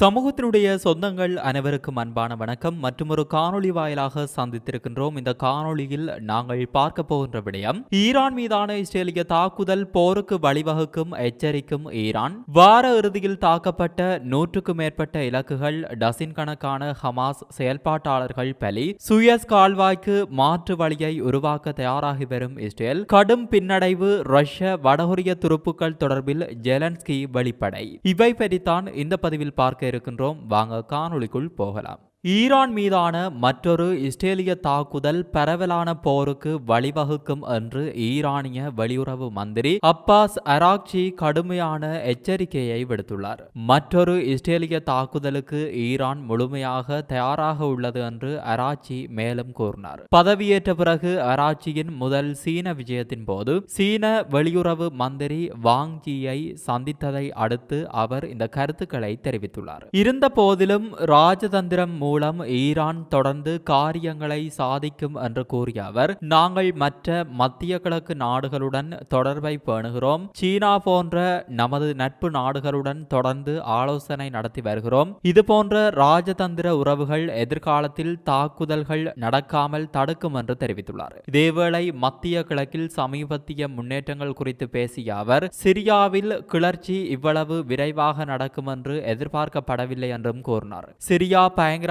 சமூகத்தினுடைய சொந்தங்கள் அனைவருக்கும் அன்பான வணக்கம். மற்றும் ஒரு காணொளி வாயிலாக சந்தித்திருக்கின்றோம். இந்த காணொளியில் நாங்கள் பார்க்க போகின்ற விடயம் ஈரான் மீதான இஸ்ரேலிய தாக்குதல் போருக்கு வழிவகுக்கும் எச்சரிக்கும் ஈரான். வார இறுதியில் தாக்கப்பட்ட நூற்றுக்கும் மேற்பட்ட இலக்குகள் டசின் கணக்கான ஹமாஸ் செயல்பாட்டாளர்கள் பலி சுயஸ் கால்வாய்க்கு மாற்று வழியை உருவாக்க தயாராகி வரும் இஸ்ரேல். கடும் பின்னடைவு ரஷ்ய வடகொரிய துருப்புக்கள் தொடர்பில் ஜெலன்ஸ்கி வெளிப்படை. இவை பற்றித்தான் இந்த பதிவில் பார்க்க இருக்கின்றோம் வாங்க காணொளிக்குள் போகலாம். ஈரான் மீதான மற்றொரு இஸ்ரேலிய தாக்குதல் பரவலான போருக்கு வழிவகுக்கும் என்று ஈரானிய வெளியுறவு மந்திரி அப்பாஸ் அராக்சி கடுமையான எச்சரிக்கையை விடுத்துள்ளார். மற்றொரு இஸ்ரேலிய தாக்குதலுக்கு ஈரான் முழுமையாக தயாராக உள்ளது என்று அராச்சி மேலும் கூறினார். பதவியேற்ற பிறகு அராச்சியின் முதல் சீன விஜயத்தின் போது சீன வெளியுறவு மந்திரி வாங்ஜியை சந்தித்ததை அடுத்து அவர் இந்த கருத்துக்களை தெரிவித்துள்ளார். இருந்த போதிலும் ராஜதந்திரம் மூலம் ஈரான் தொடர்ந்து காரியங்களை சாதிக்கும் என்று கூறிய அவர் நாங்கள் மற்ற மத்திய கிழக்கு நாடுகளுடன் தொடர்பை பேணுகிறோம். சீனா போன்ற நமது நட்பு நாடுகளுடன் தொடர்ந்து ஆலோசனை நடத்தி வருகிறோம். இது போன்ற ராஜதந்திர உறவுகள் எதிர்காலத்தில் தாக்குதல்கள் நடக்காமல் தடுக்கும் என்று தெரிவித்துள்ளார். இதேவேளை மத்திய கிழக்கில் சமீபத்திய முன்னேற்றங்கள் குறித்து பேசிய அவர் சிரியாவில் கிளர்ச்சி இவ்வளவு விரைவாக நடக்கும் என்று எதிர்பார்க்கப்படவில்லை என்றும் கூறினார். சிரியா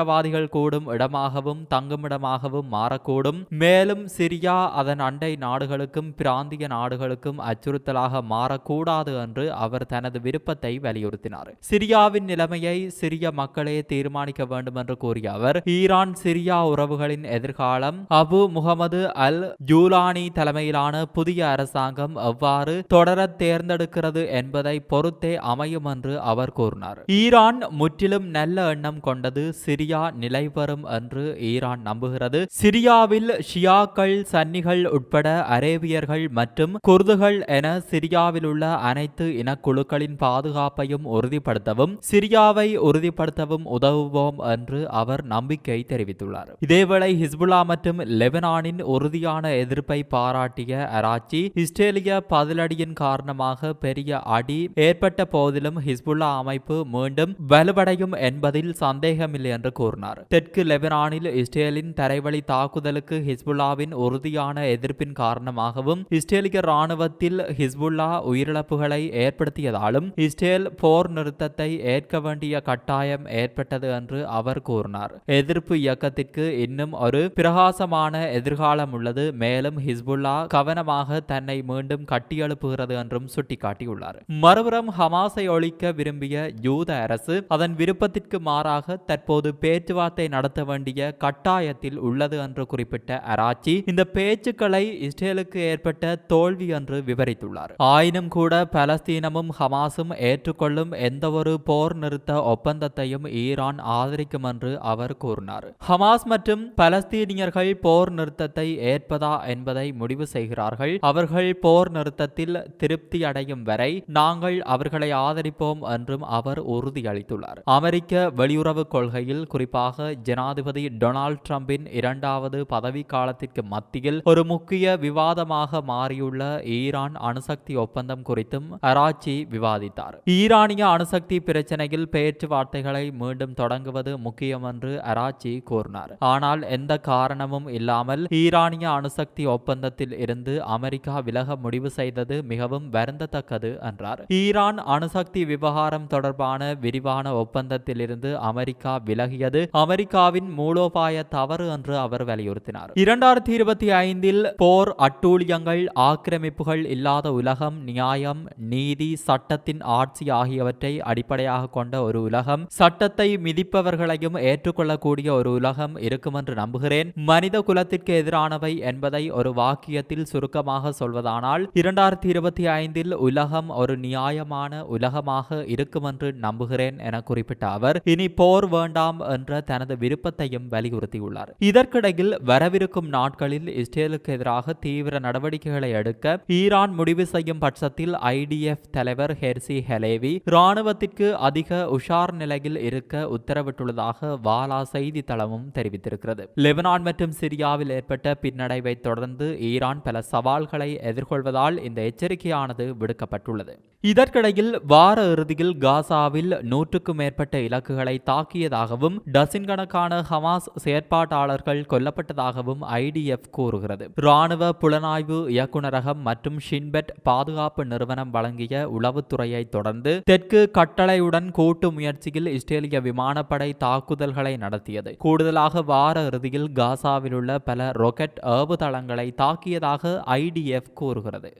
தீவிரவாதிகள் கூடும் இடமாகவும் தங்குமிடமாகவும் மாறக்கூடும். மேலும் சிரியா அதன் அண்டை நாடுகளுக்கும் பிராந்திய நாடுகளுக்கும் அச்சுறுத்தலாக மாறக்கூடாது என்று அவர் தனது விருப்பத்தை வலியுறுத்தினார். சிரியாவின் நிலைமையை சிரிய மக்களே தீர்மானிக்க வேண்டும் என்று கூறிய அவர் ஈரான் சிரியா உறவுகளின் எதிர்காலம் அபு முகமது அல் ஜூலானி தலைமையிலான புதிய அரசாங்கம் எவ்வாறு தொடர தேர்ந்தெடுக்கிறது என்பதை பொறுத்தே அமையும் என்று அவர் கூறினார். ஈரான் முற்றிலும் நல்ல எண்ணம் கொண்டது சிரியா நிலை பெறும் என்று ஈரான் நம்புகிறது. சிரியாவில் ஷியாக்கள் சன்னிகள் உட்பட அரேபியர்கள் மற்றும் குர்துகள் என சிரியாவில் உள்ள அனைத்து இனக்குழுக்களின் பாதுகாப்பையும் உறுதிப்படுத்தவும் சிரியாவை உறுதிப்படுத்தவும் உதவுவோம் என்று அவர் நம்பிக்கை தெரிவித்துள்ளார். இதேவேளை ஹிஸ்புல்லா மற்றும் லெபனானின் உறுதியான எதிர்ப்பை பாராட்டிய அராச்சி இஸ்ரேலிய பதிலடியின் காரணமாக பெரிய அடி ஏற்பட்ட போதிலும் ஹிஸ்புல்லா அமைப்பு மீண்டும் வலுவடையும் என்பதில் சந்தேகமில்லை என்று கூறினார் கூறினார். தெற்கு லெபனானில் இஸ்ரேலின் தரைவழி தாக்குதலுக்கு ஹிஸ்புல்லாவின் உறுதியான எதிர்ப்பின் காரணமாகவும் இஸ்ரேலிய ராணுவத்தில் ஹிஸ்புல்லா உயிரிழப்புகளை ஏற்படுத்தியதாலும் இஸ்ரேல் போர் நிறுத்தத்தை ஏற்க வேண்டிய கட்டாயம் ஏற்பட்டது என்று அவர் கூறினார். எதிர்ப்பு இயக்கத்திற்கு இன்னும் ஒரு பிரகாசமான எதிர்காலம் உள்ளது. மேலும் ஹிஸ்புல்லா கவனமாக தன்னை மீண்டும் கட்டியெழுப்புகிறது என்றும் சுட்டிக்காட்டியுள்ளார். மறுபுறம் ஹமாஸை ஒழிக்க விரும்பிய யூத அரசு அதன் விருப்பத்திற்கு மாறாக தற்போது பேச்சுவார்த்தை நடத்த வேண்டிய கட்டாயத்தில் உள்ளது என்று குறிப்பிட்ட அராச்சி இந்த பேச்சுக்களை இஸ்ரேலுக்கு ஏற்பட்ட தோல்வி என்று விவரித்துள்ளார். ஆயினும் கூட பலஸ்தீனமும் ஹமாஸும் ஏற்றுக்கொள்ளும் எந்தவொரு போர் நிறுத்த ஒப்பந்தத்தையும் ஈரான் ஆதரிக்கும் என்று அவர் கூறினார். ஹமாஸ் மற்றும் பலஸ்தீனியர்கள் போர் நிறுத்தத்தை ஏற்பதா என்பதை முடிவு செய்கிறார்கள். அவர்கள் போர் நிறுத்தத்தில் திருப்தி அடையும் வரை நாங்கள் அவர்களை ஆதரிப்போம் என்றும் அவர் உறுதியளித்துள்ளார். அமெரிக்க வெளியுறவு கொள்கையில் குறிப்பாக ஜனாதிபதி டொனால்ட் ட்ரம்பின் இரண்டாவது பதவி காலத்திற்கு மத்தியில் ஒரு முக்கிய விவாதமாக மாறியுள்ள ஈரான் அணுசக்தி ஒப்பந்தம் குறித்தும் அராச்சி விவாதித்தார். ஈரானிய அணுசக்தி பிரச்சனையில் பேச்சுவார்த்தைகளை மீண்டும் தொடங்குவது முக்கியம் என்று அராச்சி கூறினார். ஆனால் எந்த காரணமும் இல்லாமல் ஈரானிய அணுசக்தி ஒப்பந்தத்தில் இருந்து அமெரிக்கா விலக முடிவு செய்தது மிகவும் வருந்தத்தக்கது என்றார். ஈரான் அணுசக்தி விவகாரம் தொடர்பான விரிவான ஒப்பந்தத்திலிருந்து அமெரிக்கா விலகியது அமெரிக்காவின் மூலோபாய தவறு என்று அவர் வலியுறுத்தினார். இரண்டாயிரத்தி இருபத்தி ஐந்தில் போர் அட்டூழியங்கள் ஆக்கிரமிப்புகள் இல்லாத உலகம் நியாயம் நீதி சட்டத்தின் ஆட்சி ஆகியவற்றை அடிப்படையாக கொண்ட ஒரு உலகம் சட்டத்தை மிதிப்பவர்களையும் ஏற்றுக்கொள்ளக்கூடிய ஒரு உலகம் இருக்கும் என்று நம்புகிறேன். மனித குலத்திற்கு எதிரானவை என்பதை ஒரு வாக்கியத்தில் சுருக்கமாக சொல்வதானால் இரண்டாயிரத்தி இருபத்தி ஐந்தில் உலகம் ஒரு நியாயமான உலகமாக இருக்கும் என்று நம்புகிறேன் என குறிப்பிட்ட அவர் இனி போர் வேண்டாம் என்று என்ற தனது விருப்பத்தையும் வலியுறுத்தியுள்ளார். இதற்கிடையில் வரவிருக்கும் நாட்களில் இஸ்ரேலுக்கு எதிராக தீவிர நடவடிக்கைகளை எடுக்க ஈரான் முடிவு செய்யும் பட்சத்தில் ஐடிஎஃப் தலைவர் ஹெர்சி ஹெலேவி ராணுவத்திற்கு அதிக உஷார் நிலையில் இருக்க உத்தரவிட்டுள்ளதாக வாலா செய்தி தளமும் தெரிவித்திருக்கிறது. லெபனான் மற்றும் சிரியாவில் ஏற்பட்ட பின்னடைவை தொடர்ந்து ஈரான் பல சவால்களை எதிர்கொள்வதால் இந்த எச்சரிக்கையானது விடுக்கப்பட்டுள்ளது. இதற்கிடையில் வார இறுதியில் காசாவில் நூற்றுக்கும் மேற்பட்ட இலக்குகளை தாக்கியதாகவும் டசின் கணக்கான ஹமாஸ் செயற்பாட்டாளர்கள் கொல்லப்பட்டதாகவும் ஐடிஎஃப் கூறுகிறது. ராணுவ புலனாய்வு இயக்குநரகம் மற்றும் ஷின்பெட் பாதுகாப்பு நிறுவனம் வழங்கிய உளவுத்துறையை தொடர்ந்து தெற்கு கட்டளையுடன் கூட்டு முயற்சியில் இஸ்ரேலிய விமானப்படை தாக்குதல்களை நடத்தியது. கூடுதலாக வார இறுதியில் காசாவில் உள்ள பல ரொக்கெட் ஏவுதளங்களை தாக்கியதாக ஐடிஎஃப் கூறுகிறது.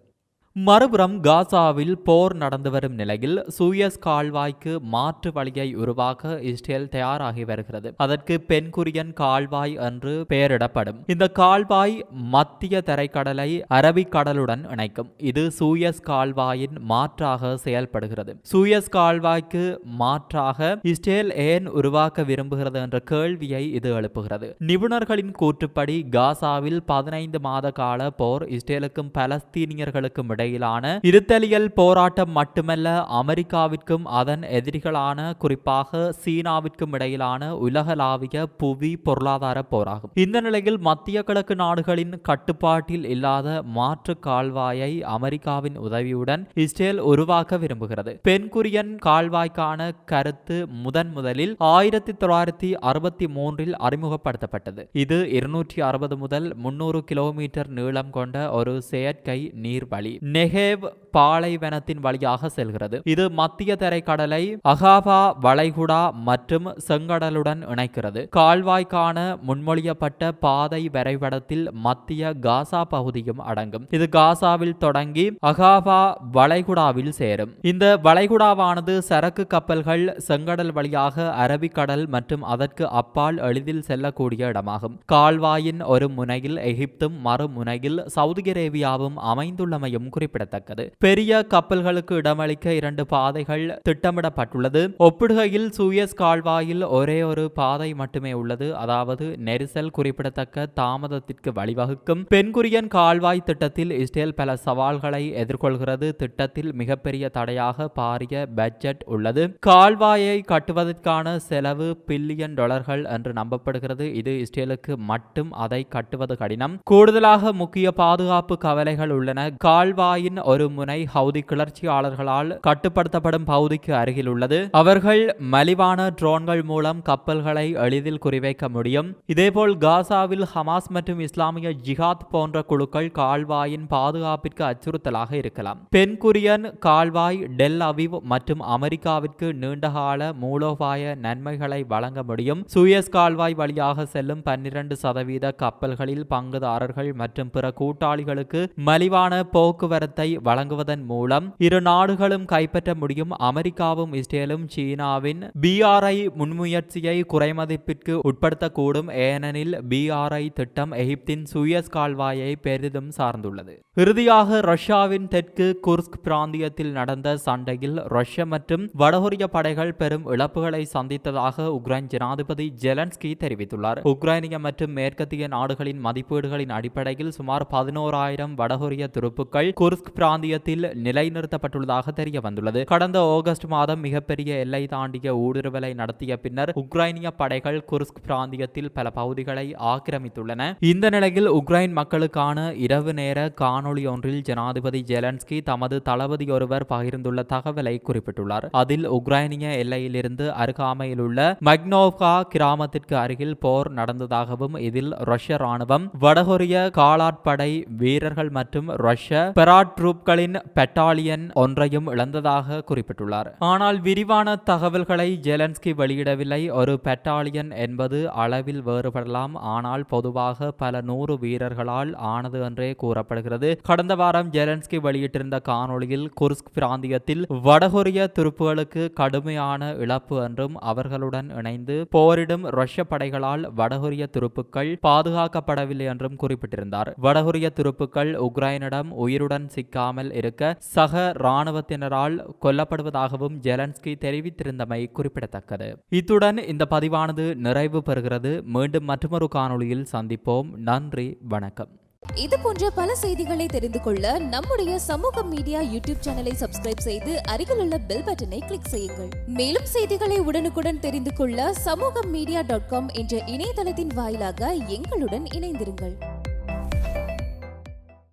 மறுபுறம் காசாவில் போர் நடந்து வரும் நிலையில் சூயஸ் கால்வாய்க்கு மாற்று வழியை உருவாக்க இஸ்ரேல் தயாராகி வருகிறது. அதற்கு பென்குரியன் கால்வாய் என்று பெயரிடப்படும். இந்த கால்வாய் மத்திய தரைக்கடலை அரபிக்கடலுடன் இணைக்கும். இது சூயஸ் கால்வாயின் மாற்றாக செயல்படுகிறது. சூயஸ் கால்வாய்க்கு மாற்றாக இஸ்ரேல் ஏன் உருவாக்க விரும்புகிறது என்ற கேள்வியை இது எழுப்புகிறது. நிபுணர்களின் கூற்றுப்படி காசாவில் பதினைந்து மாத கால போர் இஸ்ரேலுக்கும் பலஸ்தீனியர்களுக்கும் இடையே இடையிலான இருத்தலியல் போராட்டம் மட்டுமல்ல அமெரிக்காவிற்கும் அதன் எதிரிகளான குறிப்பாக சீனாவிற்கும் இடையிலான உலகளாவிய புவி பொருளாதார போராகும். இந்த நிலையில் மத்திய கிழக்கு நாடுகளின் கட்டுப்பாட்டில் இல்லாத மாற்று கால்வாயை அமெரிக்காவின் உதவியுடன் இஸ்ரேல் உருவாக்க விரும்புகிறது. பென்குரியன் கால்வாய்க்கான கருத்து முதன் முதலில் ஆயிரத்தி தொள்ளாயிரத்தி அறுபத்தி மூன்றில் அறிமுகப்படுத்தப்பட்டது. இது இருநூற்றி அறுபது முதல் முன்னூறு கிலோமீட்டர் நீளம் கொண்ட ஒரு செயற்கை நீர்வழி. நெகேவ் பாலைவனத்தின் வழியாக செல்கிறது. இது மத்திய தரைக்கடலை அகாபா வளைகுடா மற்றும் செங்கடலுடன் இணைக்கிறது. கால்வாய்க்கான முன்மொழியப்பட்ட பாதை வரைபடத்தில் மத்திய காசா பகுதியும் அடங்கும். இது காசாவில் தொடங்கி அகாபா வளைகுடாவில் சேரும். இந்த வளைகுடாவானது சரக்கு கப்பல்கள் செங்கடல் வழியாக அரபிக்கடல் மற்றும் அதற்கு அப்பால் எளிதில் செல்லக்கூடிய இடமாகும். கால்வாயின் ஒரு முனையில் எகிப்தும் மறுமுனையில் சவுதி அரேபியாவும் அமைந்துள்ளமையும் குறிப்பிடத்தக்கது. பெரிய கப்பல்களுக்கு இடமளிக்க இரண்டு பாதைகள் திட்டமிடப்பட்டுள்ளது. ஒப்பிடுகையில் சூயஸ் கால்வாயில் ஒரே ஒரு பாதை மட்டுமே உள்ளது. அதாவது நெரிசல் குறிப்பிடத்தக்க தாமதத்திற்கு வழிவகுக்கும். பென்குரியன் கால்வாய் திட்டத்தில் இஸ்ரேல் பல சவால்களை எதிர்கொள்கிறது. திட்டத்தில் மிகப்பெரிய தடையாக பாரிய பட்ஜெட் உள்ளது. கால்வாயை கட்டுவதற்கான செலவு பில்லியன் டாலர்கள் என்று நம்பப்படுகிறது. இது இஸ்ரேலுக்கு மட்டும் அதை கட்டுவது கடினம். கூடுதலாக முக்கிய பாதுகாப்பு கவலைகள் உள்ளன. கால்வாய் கால்வாயின் ஒரு முனை ஹவுதி கிளர்ச்சியாளர்களால் கட்டுப்படுத்தப்படும் பகுதிக்கு அருகில் உள்ளது. அவர்கள் மலிவான ட்ரோன்கள் மூலம் கப்பல்களை எளிதில் குறிவைக்க முடியும். இதேபோல் காசாவில் ஹமாஸ் மற்றும் இஸ்லாமிய ஜிஹாத் போன்ற குழுக்கள் கால்வாயின் பாதுகாப்பிற்கு அச்சுறுத்தலாக இருக்கலாம். பென்குரியன் கால்வாய் டெல் அவிவ் மற்றும் அமெரிக்காவிற்கு நீண்டகால மூலோபாய நன்மைகளை வழங்க முடியும். சூயஸ் கால்வாய் வழியாக செல்லும் பன்னிரண்டு சதவீத கப்பல்களில் பங்குதாரர்கள் மற்றும் பிற கூட்டாளிகளுக்கு மலிவான போக்குவரத்து வழங்குவதன் மூலம் இரு நாடுகளும் கைப்பற்ற முடியும். அமெரிக்காவும் இஸ்ரேலும் சீனாவின் பிஆர்ஐ முன்முயற்சியை குறைமதிப்பிற்கு உட்படுத்தக்கூடும். ஏனெனில் பிஆர்ஐ திட்டம் எகிப்தின் சுயஸ் கால்வாயை பெரிதும் சார்ந்துள்ளது. இறுதியாக ரஷ்யாவின் தெற்கு குர்ஸ்க் பிராந்தியத்தில் நடந்த சண்டையில் ரஷ்ய மற்றும் வடகொரிய படைகள் பெரும் இழப்புகளை சந்தித்ததாக உக்ரைன் ஜனாதிபதி ஜெலன்ஸ்கி தெரிவித்துள்ளார். உக்ரைனிய மற்றும் மேற்கத்திய நாடுகளின் மதிப்பீடுகளின் அடிப்படையில் சுமார் பதினோராயிரம் வடகொரிய துருப்புக்கள் குர்ஸ்க் பிராந்தியத்தில் நிலைநிறுத்தப்பட்டுள்ளதாக தெரிய வந்துள்ளது கடந்த ஆகஸ்ட் மாதம் மிகப்பெரிய எல்லை தாண்டிய ஊடுருவலை நடத்திய பின்னர் உக்ரைனிய படைகள் குர்ஸ்க் பிராந்தியத்தில் பல பகுதிகளை ஆக்கிரமித்துள்ளன. இந்த நிலையில் உக்ரைன் மக்களுக்கான இரவு நேர காணொளி ஒன்றில் ஜனாதிபதி ஜெலன்ஸ்கி தமது தளபதி ஒருவர் பகிர்ந்துள்ள தகவலை குறிப்பிட்டுள்ளார். அதில் உக்ரைனிய எல்லையிலிருந்து அருகாமையில் உள்ள மக்னோவ்கா கிராமத்திற்கு அருகில் போர் நடந்ததாகவும் இதில் ரஷ்ய ராணுவம் வடகொரிய காலாட்படை வீரர்கள் மற்றும் ரஷ்ய பெராட்ரூப்களின் பெட்டாலியன் ஒன்றையும் இழந்ததாக குறிப்பிட்டுள்ளார். ஆனால் விரிவான தகவல்களை ஜெலன்ஸ்கி வெளியிடவில்லை. ஒரு பெட்டாலியன் என்பது அளவில் வேறுபடலாம். ஆனால் பொதுவாக பல நூறு வீரர்களால் ஆனது என்றே கூறப்படுகிறது. கடந்த வாரம் ஜெலன்ஸ்கி வெளியிட்டிருந்த காணொளியில் குர்ஸ்க் பிராந்தியத்தில் வடகொரிய துருப்புகளுக்கு கடுமையான இழப்பு என்றும் அவர்களுடன் இணைந்து போரிடும் ரஷ்ய படைகளால் வடகொரிய துருப்புக்கள் பாதுகாக்கப்படவில்லை என்றும் குறிப்பிட்டிருந்தார். வடகொரிய துருப்புக்கள் உக்ரைனிடம் உயிருடன் கைகளுடன் சிக்காமல் இருக்க சக இராணுவத்தினரால் கொல்லப்படுவதாகவும் ஜெலன்ஸ்கி தெரிவித்திருந்தமை குறிப்பிடத்தக்கது. இத்துடன் இந்த பதிவானது நிறைவு பெறுகிறது. மீண்டும் மற்றொரு காணொளியில் சந்திப்போம். நன்றி வணக்கம். இது போன்ற பல செய்திகளை தெரிந்து கொள்ள நம்முடைய சமூக மீடியா யூடியூப் சேனலை சப்ஸ்கிரைப் செய்து அருகில் உள்ள பெல் பட்டனை கிளிக் செய்யுங்கள். மேலும் செய்திகளை உடனுக்குடன் தெரிந்து கொள்ள சமூக மீடியா டாட் காம் என்ற இணையதளத்தின் வாயிலாக எங்களுடன் இணைந்திருங்கள்.